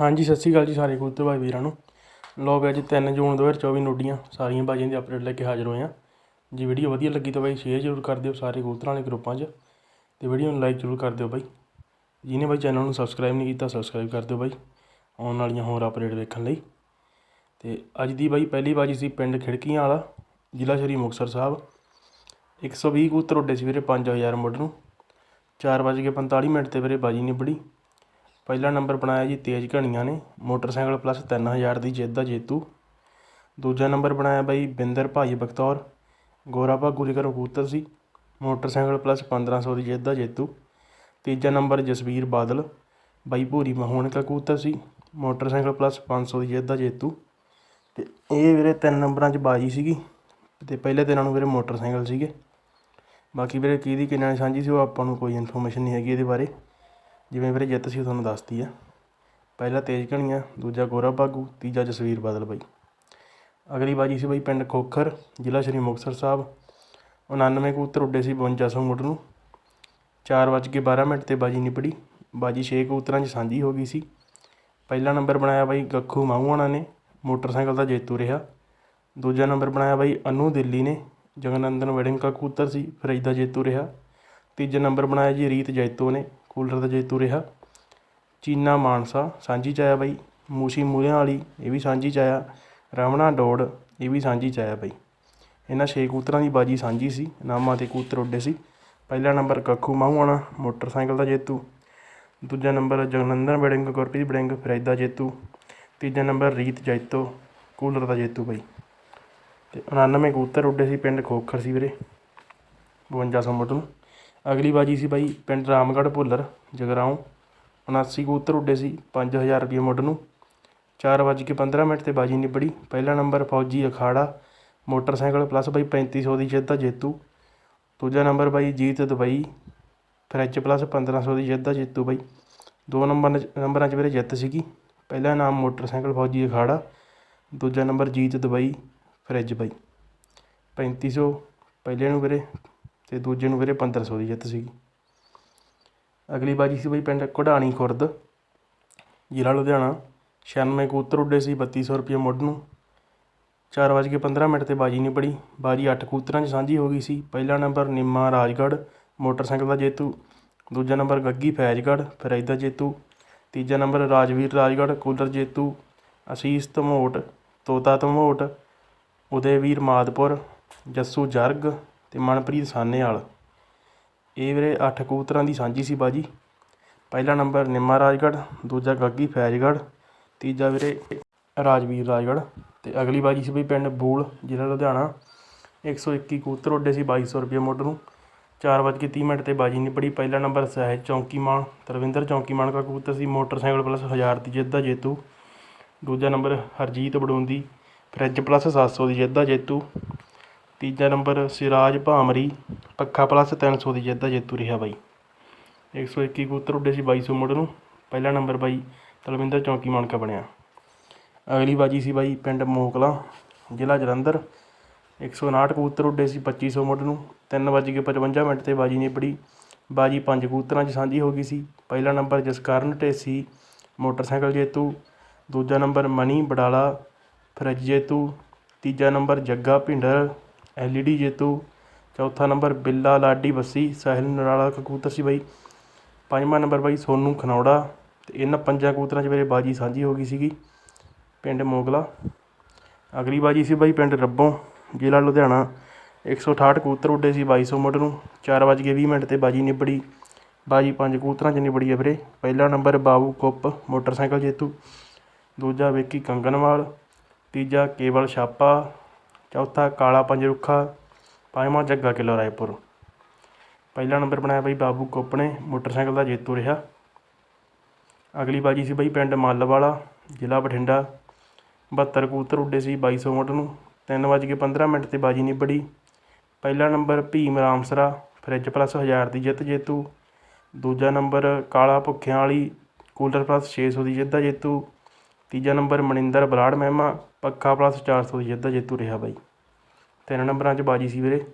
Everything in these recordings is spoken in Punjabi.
ਹਾਂਜੀ, ਸਤਿ ਸ਼੍ਰੀ ਅਕਾਲ ਜੀ ਸਾਰੇ ਕਬੂਤਰ ਭਾਈ ਵੀਰਾਂ ਨੂੰ। ਲੋ ਅੱਜ 3 ਜੂਨ 2024 ਨੋਡੀਆਂ ਸਾਰੀਆਂ ਬਾਜੀਆਂ ਦੀ ਅਪਡੇਟ ਲੈ ਕੇ ਹਾਜ਼ਰ ਹੋਏ ਹਾਂ। ਜੇ ਵੀਡੀਓ ਵਧੀਆ ਲੱਗੀ ਤਾਂ ਬਾਈ ਸ਼ੇਅਰ ਜ਼ਰੂਰ ਕਰ ਦਿਓ ਸਾਰੇ ਕਬੂਤਰਾਂ ਵਾਲੇ ਗਰੁੱਪਾਂ 'ਚ ਤੇ ਵੀਡੀਓ ਨੂੰ ਲਾਈਕ ਜ਼ਰੂਰ ਕਰ ਦਿਓ ਬਾਈ ਜਿਹਨੇ ਬਾਈ ਚੈਨਲ ਨੂੰ ਸਬਸਕ੍ਰਾਈਬ ਨਹੀਂ ਕੀਤਾ ਸਬਸਕ੍ਰਾਈਬ ਕਰ ਦਿਓ ਬਾਈ ਆਉਣ ਵਾਲੀਆਂ ਹੋਰ ਅਪਡੇਟ ਵੇਖਣ ਲਈ। ਤੇ ਅੱਜ ਦੀ ਬਾਈ ਪਹਿਲੀ ਬਾਜੀ ਸੀ ਪਿੰਡ ਖਿੜਕੀਆਂ ਵਾਲਾ, ਜ਼ਿਲ੍ਹਾ ਸ਼੍ਰੀ ਮੁਕਤਸਰ ਸਾਹਿਬ। 120 ਕਬੂਤਰ ਉੱਡੇ ਸੀ ਵੀਰੇ 5000 ਮੁੱਢ ਨੂੰ। 4:45 ਮਿੰਟ ਤੇ ਵੀਰੇ ਬਾਜੀ ਨਿਬੜੀ। ਪਹਿਲਾ ਨੰਬਰ ਬਣਾਇਆ ਜੀ ਤੇਜ ਘਣੀਆਂ ਨੇ, ਮੋਟਰਸਾਈਕਲ ਪਲੱਸ 3000 ਦੀ ਜਿੱਤ ਦਾ ਜੇਤੂ। ਦੂਜਾ ਨੰਬਰ ਬਣਾਇਆ ਬਾਈ ਬਿੰਦਰ ਭਾਈ ਬਖਤੌਰ, ਗੋਰਾ ਭਾਗੂ ਲਿਖਰ ਕਬੂਤਰ ਸੀ, ਮੋਟਰਸਾਈਕਲ ਪਲੱਸ 1500 ਦੀ ਜਿੱਤ ਦਾ ਜੇਤੂ। ਤੀਜਾ ਨੰਬਰ ਜਸਵੀਰ ਬਾਦਲ, ਬਾਈ ਭੂਰੀ ਮਹੋਣ ਦਾ ਕਬੂਤਰ ਸੀ, ਮੋਟਰਸਾਈਕਲ ਪਲੱਸ 500 ਦੀ ਜਿੱਤ ਦਾ ਜੇਤੂ। ਤੇ ਇਹ ਵੀਰੇ ਤਿੰਨ ਨੰਬਰਾਂ 'ਚ ਬਾਜੀ ਸੀਗੀ, ਤੇ ਪਹਿਲੇ ਦਿਨਾਂ ਨੂੰ ਵੀਰੇ ਮੋਟਰਸਾਈਕਲ ਸੀਗੇ। ਬਾਕੀ ਵੀਰੇ ਕਿਹਦੀ ਕਿੰਨਾ ਨੇ ਸਾਂਝੀ ਸੀ ਉਹ ਆਪਾਂ ਨੂੰ ਕੋਈ ਇਨਫੋਰਮੇਸ਼ਨ ਨਹੀਂ ਹੈਗੀ ਇਹਦੇ ਬਾਰੇ। ਜਿਵੇਂ ਵੀਰੇ ਜਿੱਤ ਸੀ ਉਹ ਤੁਹਾਨੂੰ ਦੱਸਤੀ ਆ। ਪਹਿਲਾ ਤੇਜ ਘਣੀਆ ਦੂਜਾ ਗੋਰਾ ਬਾਗੂ, ਤੀਜਾ ਜਸਵੀਰ ਬਾਦਲ ਬਾਈ। ਅਗਲੀ ਬਾਜੀ ਸੀ ਬਾਈ ਪਿੰਡ ਖੋਖਰ, ਜ਼ਿਲ੍ਹਾ ਸ਼੍ਰੀ ਮੁਕਤਸਰ ਸਾਹਿਬ। 99 ਕਬੂਤਰ ਉੱਡੇ ਸੀ 5200 ਮੁੱਢ ਨੂੰ। 4:12 ਮਿੰਟ ਤੇ ਬਾਜੀ ਨਿਪੜੀ। ਬਾਜੀ 6 ਕਬੂਤਰਾਂ 'ਚ ਸਾਂਝੀ ਹੋ ਗਈ ਸੀ। ਪਹਿਲਾ ਨੰਬਰ ਬਣਾਇਆ ਬਾਈ ਗੱਖੂ ਮਾਹੂਆਣਾ ਨੇ, ਮੋਟਰਸਾਈਕਲ ਦਾ ਜੇਤੂ ਰਿਹਾ। ਦੂਜਾ ਨੰਬਰ ਬਣਾਇਆ ਬਾਈ ਅਨੂ ਦਿੱਲੀ ਨੇ, ਜਗਨੰਦਨ ਵੜਿੰਗ ਕਾ ਕਬੂਤਰ ਸੀ, ਫਰਿਜ ਦਾ ਜੇਤੂ ਰਿਹਾ। ਤੀਜਾ ਨੰਬਰ ਬਣਾਇਆ ਜੀ ਰੀਤ ਜੈਤੋ ਨੇ ਕੂਲਰ ਦਾ ਜੇਤੂ ਰਿਹਾ। ਚੀਨਾ ਮਾਨਸਾ, ਸਾਂਝੀ ਚ ਆਇਆ ਬਾਈ। ਮੂਸ਼ੀ ਮੂਲਿਆਂ ਵਾਲੀ, ਇਹ ਵੀ ਸਾਂਝੀ ਚ ਆਇਆ। ਰਮਣਾ ਡੋੜ, ਇਹ ਵੀ ਸਾਂਝੀ ਚ ਆਇਆ ਬਾਈ। ਇਹਨਾਂ ਛੇ ਕੂਤਰਾਂ ਦੀ ਬਾਜੀ ਸਾਂਝੀ ਸੀ। ਨਾਮਾਂ ਤੇ ਕੂਤਰ ਉੱਡੇ ਸੀ। ਪਹਿਲਾ ਨੰਬਰ ਕੱਖੂ ਮਾਹੂਆਣਾ ਮੋਟਰਸਾਈਕਲ ਦਾ ਜੇਤੂ। ਦੂਜਾ ਨੰਬਰ ਜਗਨੰਦਨ ਬੜਿੰਗ ਗੁਰਪ੍ਰੀਤ ਬੜਿੰਗ ਫਰੈਦਾ ਜੇਤੂ। ਤੀਜਾ ਨੰਬਰ ਰੀਤ ਜੈਤੋ, ਕੂਲਰ ਦਾ ਜੇਤੂ ਬਾਈ। ਤੇ 99 ਕੂਤਰ ਉੱਡੇ ਸੀ ਪਿੰਡ ਖੋਖਰ ਸੀ ਵੀਰੇ। 5200 ਮੁੱਢ ਨੂੰ। ਅਗਲੀ ਬਾਜੀ ਸੀ ਬਾਈ ਪਿੰਡ ਰਾਮਗੜ੍ਹ ਭੁੱਲਰ, ਜਗਰਾਉਂ। 79 ਕਬੂਤਰ ਉੱਡੇ ਸੀ, ਪੰਜ ਹਜ਼ਾਰ ਰੁਪਈਏ ਮੁੱਢ ਨੂੰ। 4:15 ਮਿੰਟ ਤੇ ਬਾਜੀ ਨਿਬੜੀ। ਪਹਿਲਾ ਨੰਬਰ ਫੌਜੀ ਅਖਾੜਾ, ਮੋਟਰਸਾਈਕਲ ਪਲੱਸ ਬਾਈ ਪੈਂਤੀ ਸੌ ਦੀ ਜਿੱਤ ਦਾ ਜੇਤੂ। ਦੂਜਾ ਨੰਬਰ ਬਾਈ ਜੀਤ ਦੁਬਈ, ਫਰਿੱਜ ਪਲੱਸ 1500 ਦੀ ਜਿੱਤ ਦਾ ਜੇਤੂ ਬਾਈ। ਦੋ ਨੰਬਰ ਨੰਬਰਾਂ 'ਚ ਵੀਰੇ ਜਿੱਤ ਸੀਗੀ। ਪਹਿਲਾ ਨਾਮ ਮੋਟਰਸਾਈਕਲ ਫੌਜੀ ਅਖਾੜਾ, ਦੂਜਾ ਨੰਬਰ ਜੀਤ ਦੁਬਈ, ਫਰਿੱਜ ਬਾਈ। 3500 ਪਹਿਲੇ ਨੂੰ ਵੀਰੇ ਤੇ ਦੂਜੇ ਨੂੰ ਵੀਰੇ 1500 ਦੀ ਜਿੱਤ ਸੀਗੀ। ਅਗਲੀ ਬਾਜੀ ਸੀ ਬਈ ਪਿੰਡ ਘੁਡਾਣੀ ਖੁਰਦ, ਜ਼ਿਲ੍ਹਾ ਲੁਧਿਆਣਾ। 96 ਕੂਤਰ ਉੱਡੇ ਸੀ 3200 ਰੁਪਏ ਮੁੱਢ ਨੂੰ। 4:15 ਮਿੰਟ ਤੇ ਬਾਜੀ ਨਿਬੜੀ ਬਾਜੀ 8 ਕੂਤਰਾਂ 'ਚ ਸਾਂਝੀ ਹੋ ਗਈ ਸੀ। ਪਹਿਲਾ ਨੰਬਰ ਨਿੰਮਾ ਰਾਜਗੜ੍ਹ, ਮੋਟਰਸਾਈਕਲ ਦਾ ਜੇਤੂ। ਦੂਜਾ ਨੰਬਰ ਗੱਗੀ ਫੈਜ਼ਗੜ੍ਹ ਫਰੈਦਾ ਜੇਤੂ। ਤੀਜਾ ਨੰਬਰ ਰਾਜਵੀਰ ਰਾਜਗੜ੍ਹ, ਕੂਲਰ ਜੇਤੂ। ਅਸੀਸ ਧਮੋਟ, ਤੋਤਾ ਧਮੋਟ, ਉਦੈਵੀਰ ਮਾਦਪੁਰ, ਜੱਸੂ ਜਰਗ ਤੇ ਮਨਪ੍ਰੀਤ ਸਾਨੇਵਾਲ ਇਹ ਵੀਰੇ 8 ਕਬੂਤਰਾਂ ਦੀ ਸਾਂਝੀ ਸੀ ਬਾਜੀ। ਪਹਿਲਾ ਨੰਬਰ ਨਿੰਮਾ ਰਾਜਗੜ੍ਹ, ਦੂਜਾ ਗੱਗੀ ਫੈਜ਼ਗੜ੍ਹ, ਤੀਜਾ ਵੀਰੇ ਰਾਜਵੀਰ ਰਾਜਗੜ੍ਹ ਤੇ ਅਗਲੀ ਬਾਜੀ ਸੀ ਬਈ ਪਿੰਡ ਬੂਲ, ਜ਼ਿਲ੍ਹਾ ਲੁਧਿਆਣਾ। 121 ਕਬੂਤਰ ਉੱਡੇ ਸੀ 2200 ਰੁਪਏ ਮੁੱਢ ਨੂੰ। 4:30 ਮਿੰਟ ਤੇ ਬਾਜੀ ਨਿਬੜੀ ਪਹਿਲਾ ਨੰਬਰ ਸਹਿਜ ਚੌਂਕੀਮਾਨ, ਤਰਵਿੰਦਰ ਚੌਂਕੀਮਾਨ ਦਾ ਕਬੂਤਰ ਸੀ, ਮੋਟਰਸਾਈਕਲ ਪਲੱਸ 1000 ਦੀ ਜਿੱਤ ਦਾ ਜੇਤੂ। ਦੂਜਾ number Harjeet Barundi, fridge plus 700 ਦੀ ਜਿੱਤ ਦਾ ਜੇਤੂ। ਤੀਜਾ ਨੰਬਰ, ਸਿਰਾਜ ਭਾਮਰੀ, ਪੱਖਾ ਪਲੱਸ 300 ਦੀ ਜਿੱਤ ਦਾ ਜੇਤੂ ਰਿਹਾ ਬਾਈ। 121 ਕਬੂਤਰ ਉੱਡੇ ਸੀ 2200 ਮੁੱਢ ਨੂੰ। ਪਹਿਲਾ ਨੰਬਰ ਬਾਈ ਤਲਵਿੰਦਰ ਚੌਂਕੀ ਮਾਨਕਾ ਬਣਿਆ। ਅਗਲੀ ਬਾਜੀ ਸੀ ਬਾਈ ਪਿੰਡ ਮੋਕਲਾ, ਜ਼ਿਲ੍ਹਾ ਜਲੰਧਰ। 159 ਕਬੂਤਰ ਉੱਡੇ ਸੀ 2500 ਮੁੱਢ ਨੂੰ। 3:55 ਮਿੰਟ ਤੇ ਬਾਜੀ ਨਿਬੜੀ ਬਾਜੀ ਪੰਜ ਕਬੂਤਰਾਂ 'ਚ ਸਾਂਝੀ ਹੋ ਗਈ ਸੀ। ਪਹਿਲਾ ਨੰਬਰ ਜਸਕਰਨ ਢੇਸੀ ਮੋਟਰਸਾਈਕਲ ਜੇਤੂ। ਦੂਜਾ ਨੰਬਰ ਮਨੀ ਬਡਾਲਾ, ਫਰਿੱਜ ਜੇਤੂ। ਤੀਜਾ ਨੰਬਰ ਜੱਗਾ ਭਿੰਡਰ ਐਲਈਡੀ ਜੇਤੂ, ਚੌਥਾ ਨੰਬਰ ਬਿੱਲਾ ਲਾਡੀ ਬੱਸੀ, ਸਾਹਿਲ ਨਰਾਲਾ ਕਬੂਤਰ ਸੀ ਬਾਈ। ਪੰਜਵਾਂ ਨੰਬਰ ਬਾਈ ਸੋਨੂੰ ਖਨੌੜਾ ਅਤੇ ਇਹਨਾਂ ਪੰਜਾਂ ਕਬੂਤਰਾਂ 'ਚ ਮੇਰੇ ਬਾਜੀ ਸਾਂਝੀ ਹੋ ਗਈ ਸੀਗੀ ਪਿੰਡ ਮੋਗਲਾ। ਅਗਲੀ ਬਾਜੀ ਸੀ ਬਾਈ ਪਿੰਡ ਰੱਬੋਂ, ਜ਼ਿਲ੍ਹਾ ਲੁਧਿਆਣਾ। 168 ਕਬੂਤਰ ਉੱਡੇ ਸੀ 2200 ਮੁੱਢ ਨੂੰ। 4:20 ਮਿੰਟ ਤੇ ਬਾਜੀ ਨਿਬੜੀ। ਬਾਜੀ ਪੰਜ ਕਬੂਤਰਾਂ 'ਚ ਨਿਬੜੀ ਹੈ ਵੀਰੇ। ਪਹਿਲਾ ਨੰਬਰ ਬਾਬੂ ਕੁੱਪ, ਮੋਟਰਸਾਈਕਲ ਜੇਤੂ। ਦੂਜਾ ਵਿੱਕੀ ਕੰਗਨਵਾਲ। ਤੀਜਾ ਕੇਵਲ ਛਾਪਾ। ਚੌਥਾ ਕਾਲਾ ਪੰਜਰੁੱਖਾ, ਪੰਜਵਾਂ ਜੱਗਾ ਕਿਲੋ ਰਾਏਪੁਰ। ਪਹਿਲਾ ਨੰਬਰ ਬਣਾਇਆ ਬਈ ਬਾਬੂ ਕੋਪਣੇ, ਮੋਟਰਸਾਈਕਲ ਦਾ ਜੇਤੂ ਰਿਹਾ। ਅਗਲੀ ਬਾਜੀ ਸੀ ਬਾਈ ਪਿੰਡ ਮੱਲ ਵਾਲਾ ਜ਼ਿਲ੍ਹਾ ਬਠਿੰਡਾ। 72 ਕਬੂਤਰ ਉੱਡੇ ਸੀ 2200 ਮੁੱਢ ਨੂੰ। 3:15 ਮਿੰਟ ਤੇ ਬਾਜੀ ਨਿਬੜੀ। ਪਹਿਲਾ number Bhim Ramsara, fridge plus 1000 ਦੀ ਜਿੱਤ ਜੇਤੂ। ਦੂਜਾ ਨੰਬਰ ਕਾਲਾ ਭੁੱਖਿਆਂ ਵਾਲੀ, ਕੂਲਰ ਪਲੱਸ 600 ਦੀ ਜਿੱਤ ਦਾ ਜੇਤੂ। ਤੀਜਾ ਨੰਬਰ ਮਨਿੰਦਰ ਬਰਾੜ ਮਹਿਮਾ, ਪੱਖਾ ਪਲੱਸ 400 ਦੀ ਜਿੱਤ ਦਾ ਜੇਤੂ ਰਿਹਾ ਬਾਈ। ਤਿੰਨ ਨੰਬਰਾਂ 'ਚ ਬਾਜੀ ਸੀ ਵੀਰੇ।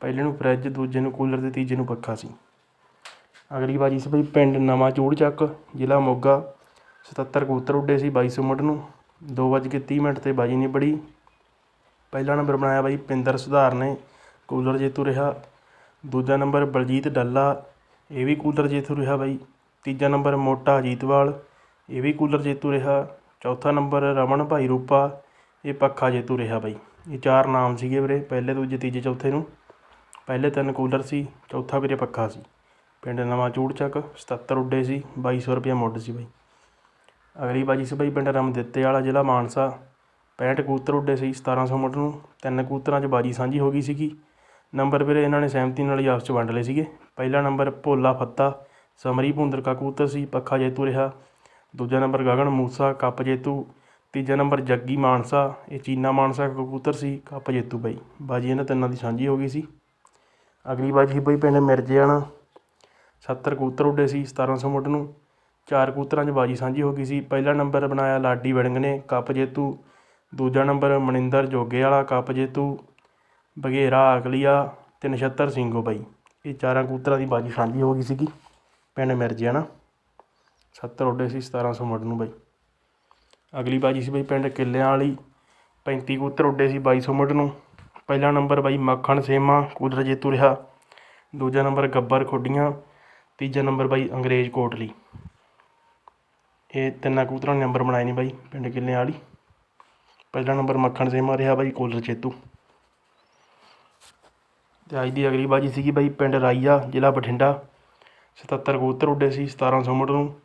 ਪਹਿਲੇ ਨੂੰ ਫਰਿੱਜ, ਦੂਜੇ ਨੂੰ ਕੂਲਰ ਤੇ ਤੀਜੇ ਨੂੰ ਪੱਖਾ ਸੀ। ਅਗਲੀ ਬਾਜੀ ਸੀ ਬਈ ਪਿੰਡ ਨਵਾਂ ਚੂੜ ਚੱਕ, ਜ਼ਿਲ੍ਹਾ ਮੋਗਾ। 77 ਕਬੂਤਰ ਉੱਡੇ ਸੀ 2200 ਮਿੰਟ ਨੂੰ। 2:30 ਮਿੰਟ ਤੇ ਬਾਜੀ ਨਿਬੜੀ। ਪਹਿਲਾ ਨੰਬਰ ਬਣਾਇਆ ਬਾਈ ਪਿੰਦਰ ਸੁਧਾਰ ਨੇ, ਕੂਲਰ ਜੇਤੂ ਰਿਹਾ। ਦੂਜਾ ਨੰਬਰ ਬਲਜੀਤ ਡੱਲਾ, ਇਹ ਵੀ ਕੂਲਰ ਜੇਤੂ ਰਿਹਾ ਬਾਈ। ਤੀਜਾ ਨੰਬਰ ਮੋਟਾ ਅਜੀਤਵਾਲ। ਇਹ ਵੀ ਕੂਲਰ ਜੇਤੂ ਰਿਹਾ। ਚੌਥਾ ਨੰਬਰ ਰਮਨ ਭਾਈ ਰੂਪਾ, ਇਹ ਪੱਖਾ ਜੇਤੂ ਰਿਹਾ ਬਾਈ। ਇਹ ਚਾਰ ਨਾਮ ਸੀਗੇ ਵੀਰੇ, ਪਹਿਲੇ, ਦੂਜੇ, ਤੀਜੇ, ਚੌਥੇ ਨੂੰ। ਪਹਿਲੇ ਤਿੰਨ ਕੂਲਰ ਸੀ, ਚੌਥਾ ਵੀਰੇ ਪੱਖਾ ਸੀ। ਪਿੰਡ ਨਵਾਂ ਚੂੜ ਚੱਕ 77 ਉੱਡੇ ਸੀ 2200 ਰੁਪਏ ਮੁੱਢ ਸੀ ਬਾਈ। ਅਗਲੀ ਬਾਜੀ ਸੀ ਬਾਈ ਪਿੰਡ ਰਮਦਿੱਤੇ ਵਾਲਾ ਜ਼ਿਲ੍ਹਾ ਮਾਨਸਾ। 65 ਕੂਤਰ ਉੱਡੇ ਸੀ 1700 ਮੁੱਢ ਨੂੰ। ਤਿੰਨ ਕੂਤਰਾਂ 'ਚ ਬਾਜੀ ਸਾਂਝੀ ਹੋ ਗਈ ਸੀਗੀ। ਨੰਬਰ ਵੀਰੇ ਇਹਨਾਂ ਨੇ ਸਹਿਮਤੀ ਨਾਲ ਹੀ ਆਪਸ 'ਚ ਵੰਡ ਲਏ ਸੀਗੇ। ਪਹਿਲਾ ਨੰਬਰ ਭੋਲਾ ਫੱਤਾ, ਸਮਰੀ ਭੁੰਦਰ ਕਾ ਕਬੂਤਰ ਸੀ, ਪੱਖਾ ਜੇਤੂ ਰਿਹਾ। ਦੂਜਾ ਨੰਬਰ ਗਗਨ ਮੂਸਾ, ਕੱਪ ਜੇਤੂ। ਤੀਜਾ ਨੰਬਰ ਜੱਗੀ ਮਾਨਸਾ, ਇਹ ਚੀਨਾ ਮਾਨਸਾ ਦਾ ਕਬੂਤਰ ਸੀ, ਕੱਪ ਜੇਤੂ ਬਾਈ। ਬਾਜੀ ਇਹਨਾਂ ਤਿੰਨਾਂ ਦੀ ਸਾਂਝੀ ਹੋ ਗਈ ਸੀ। ਅਗਲੀ ਬਾਜੀ ਸੀ ਬਾਈ ਪਿੰਡ ਮਿਰਜੇਆਣਾ। 70 ਕਬੂਤਰ ਉੱਡੇ ਸੀ 1700 ਮੁੱਢ ਨੂੰ। ਚਾਰ ਕਬੂਤਰਾਂ 'ਚ ਬਾਜੀ ਸਾਂਝੀ ਹੋ ਗਈ ਸੀ। ਪਹਿਲਾ ਨੰਬਰ ਬਣਾਇਆ ਲਾਡੀ ਵੜਿੰਗ ਨੇ, ਕੱਪ ਜੇਤੂ। ਦੂਜਾ ਨੰਬਰ ਮਨਿੰਦਰ ਜੋਗੇ ਵਾਲਾ, ਕੱਪ ਜੇਤੂ। ਬਘੇਰਾ ਅਗਲੀਆ ਤੇ ਨਛੱਤਰ ਸਿੰਘੋ ਬਾਈ। ਇਹ ਚਾਰਾਂ ਕਬੂਤਰਾਂ ਦੀ ਬਾਜੀ ਸਾਂਝੀ ਹੋ ਗਈ ਸੀਗੀ, ਪਿੰਡ ਮਿਰਜੇਆਣਾ। 70 ਉੱਡੇ ਸੀ 1700 ਮੁੱਢ ਨੂੰ ਬਾਈ। ਅਗਲੀ ਬਾਜੀ ਸੀ ਬਾਈ ਪਿੰਡ ਕਿੱਲਿਆਂ ਵਾਲੀ 35 ਕੂਤਰ ਉੱਡੇ ਸੀ 2200 ਮੁੱਢ ਨੂੰ ਪਹਿਲਾ ਨੰਬਰ ਬਾਈ ਮੱਖਣ ਸੇਮਾ ਕੂਲਰ ਜੇਤੂ ਰਿਹਾ। ਦੂਜਾ ਨੰਬਰ ਗੱਬਰ ਖੁੱਡੀਆਂ, ਤੀਜਾ ਨੰਬਰ ਬਾਈ ਅੰਗਰੇਜ਼ ਕੋਟਲੀ। ਇਹ ਤਿੰਨਾਂ ਕਬੂਤਰਾਂ ਨੇ ਨੰਬਰ ਬਣਾਏ ਨੇ ਬਾਈ ਪਿੰਡ ਕਿੱਲਿਆਂ ਵਾਲੀ। ਪਹਿਲਾ ਨੰਬਰ ਮੱਖਣ ਸੇਮਾ ਰਿਹਾ ਬਾਈ ਕੂਲਰ ਚੇਤੂ ਤੇ ਅੱਜ ਦੀ ਅਗਲੀ ਬਾਜੀ ਸੀਗੀ ਬਾਈ ਪਿੰਡ ਰਾਈਆ, ਜ਼ਿਲ੍ਹਾ ਬਠਿੰਡਾ। 77 ਕਬੂਤਰ ਉੱਡੇ ਸੀ 1700 ਮੁੱਢ ਨੂੰ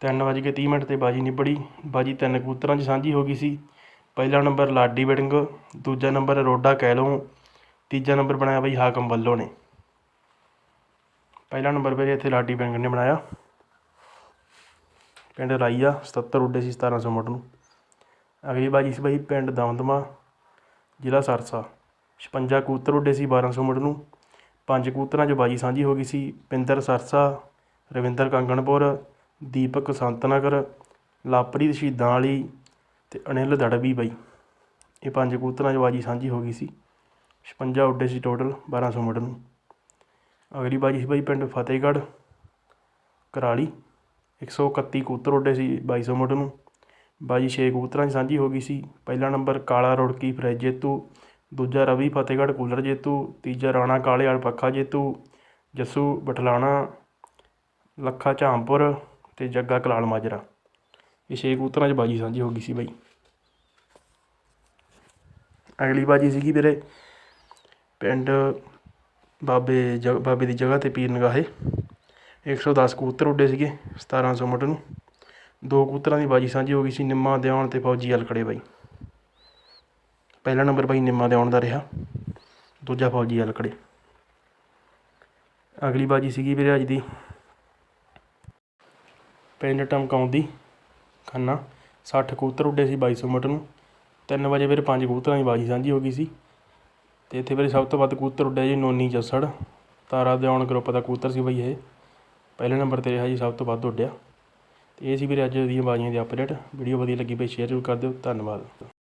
ਤਿੰਨ ਵੱਜ ਕੇ ਤੀਹ ਮਿੰਟ ਤੇ ਬਾਜੀ ਨਿਬੜੀ। ਬਾਜੀ ਤਿੰਨ ਕਬੂਤਰਾਂ 'ਚ ਸਾਂਝੀ ਹੋ ਗਈ ਸੀ। ਪਹਿਲਾ ਨੰਬਰ ਲਾਡੀ ਵੜਿੰਗ ਦੂਜਾ ਨੰਬਰ ਰੋਡਾ ਕੈਲੋ, ਤੀਜਾ ਨੰਬਰ ਬਣਾਇਆ ਬਾਈ ਹਾਕਮ ਵੱਲੋਂ ਨੇ। ਪਹਿਲਾ ਨੰਬਰ ਵੀਰੇ ਇੱਥੇ ਲਾਡੀ ਵੜਿੰਗ ਨੇ ਬਣਾਇਆ। ਪਿੰਡ ਰਾਈਆ 77 ਉੱਡੇ ਸੀ 1700 ਮੁੱਢ ਨੂੰ। ਅਗਲੀ ਬਾਜੀ ਸੀ ਬਾਈ ਪਿੰਡ ਦਮਦਮਾ, ਜ਼ਿਲ੍ਹਾ ਸਰਸਾ। 56 ਕਬੂਤਰ ਉੱਡੇ ਸੀ 1200 ਮੁੱਢ ਨੂੰ। ਪੰਜ ਕਬੂਤਰਾਂ 'ਚ ਬਾਜੀ ਸਾਂਝੀ ਹੋ ਗਈ ਸੀ ਪਿੰਦਰ ਸਰਸਾ, ਰਵਿੰਦਰ ਕੰਗਣਪੁਰ ਦੀਪਕ ਸੰਤ ਨਗਰ ਲਾਪਰੀਤ ਸ਼ਹੀਦਾਂ ਵਾਲੀ ਅਤੇ ਅਨਿਲ ਦੜਬੀ ਬਾਈ। ਇਹ ਪੰਜ ਕਬੂਤਰਾਂ 'ਚ ਬਾਜੀ ਸਾਂਝੀ ਹੋ ਗਈ ਸੀ। 56 ਉੱਡੇ ਸੀ ਟੋਟਲ 1200 ਮੁੱਢ ਨੂੰ। ਅਗਲੀ ਬਾਜੀ ਸੀ ਬਾਈ ਪਿੰਡ ਫਤਿਹਗੜ੍ਹ, ਕਰਾਲੀ। 131 ਕਬੂਤਰ ਉੱਡੇ ਸੀ, ਬਾਈ ਸੌ ਮੁੱਢ ਨੂੰ। ਬਾਜੀ ਛੇ ਕਬੂਤਰਾਂ 'ਚ ਸਾਂਝੀ ਹੋ ਗਈ ਸੀ। ਪਹਿਲਾ ਨੰਬਰ ਕਾਲਾ ਰੁੜਕੀ, ਫਰਿੱਜ ਜੇਤੂ। ਦੂਜਾ ਰਵੀ ਫਤਿਹਗੜ੍ਹ, ਕੂਲਰ ਜੇਤੂ। ਤੀਜਾ ਰਾਣਾ ਕਾਲੇ ਵਾਲ ਪੱਖਾ ਜੇਤੂ। ਜੱਸੂ ਬਠਲਾਣਾ, ਲੱਖਾ ਝਾਮਪੁਰ ਤੇ ਜੱਗਾ ਕਲਾਲ ਮਾਜਰਾ। ਇਹ ਛੇ ਕਬੂਤਰਾਂ 'ਚ ਬਾਜੀ ਸਾਂਝੀ ਹੋ ਗਈ ਸੀ ਬਾਈ। ਅਗਲੀ ਬਾਜੀ ਸੀਗੀ ਵੀਰੇ ਪਿੰਡ ਬਾਬੇ ਜ, ਬਾਬੇ ਦੀ ਜਗ੍ਹਾ ਤੇ ਪੀਰ ਨਗਾਹੇ। 110 ਕਬੂਤਰ ਉੱਡੇ ਸੀਗੇ 1700 ਮੁੱਢ ਨੂੰ ਦੋ ਕਬੂਤਰਾਂ ਦੀ ਬਾਜੀ ਸਾਂਝੀ ਹੋ ਗਈ ਸੀ, ਨਿੰਮਾ ਦਿਆਉਣ ਤੇ ਫੌਜੀ ਹਲ ਖੜੇ ਬਾਈ। ਪਹਿਲਾ ਨੰਬਰ ਬਾਈ ਨਿੰਮਾ ਦਿਆਉਣ ਦਾ ਰਿਹਾ। ਦੂਜਾ ਫੌਜੀ ਹਲ ਖੜੇ ਅਗਲੀ ਬਾਜੀ ਸੀਗੀ ਵੀਰੇ ਅੱਜ ਦੀ ਪਿੰਡ ਟਮਕਾਉਂਦੀ, ਖੰਨਾ। ਸੱਠ ਕਬੂਤਰ ਉੱਡੇ ਸੀ 2200 ਮਿੰਟ ਨੂੰ। ਤਿੰਨ ਵਜੇ ਫਿਰ ਪੰਜ ਕਬੂਤਰਾਂ ਦੀ ਬਾਜੀ ਸਾਂਝੀ ਹੋ ਗਈ ਸੀ। ਅਤੇ ਇੱਥੇ ਵੀਰੇ ਸਭ ਤੋਂ ਵੱਧ ਕਬੂਤਰ ਉੱਡਿਆ ਜੀ ਨੋਨੀ ਜੱਸੜ। ਤਾਰਾ ਦਿਆਉਣ ਗਰੁੱਪ ਦਾ ਕਬੂਤਰ ਸੀ ਬਈ ਇਹ। ਪਹਿਲੇ ਨੰਬਰ ਤੇ ਰਿਹਾ ਜੀ ਸਭ ਤੋਂ ਵੱਧ ਉੱਡਿਆ। ਅਤੇ ਇਹ ਸੀ ਵੀਰੇ ਅੱਜ ਦੀਆਂ ਬਾਜੀਆਂ ਦੀ ਅਪਡੇਟ। ਵੀਡੀਓ ਵਧੀਆ ਲੱਗੀ ਬਈ, ਸ਼ੇਅਰ ਜ਼ਰੂਰ ਕਰ ਦਿਓ। ਧੰਨਵਾਦ।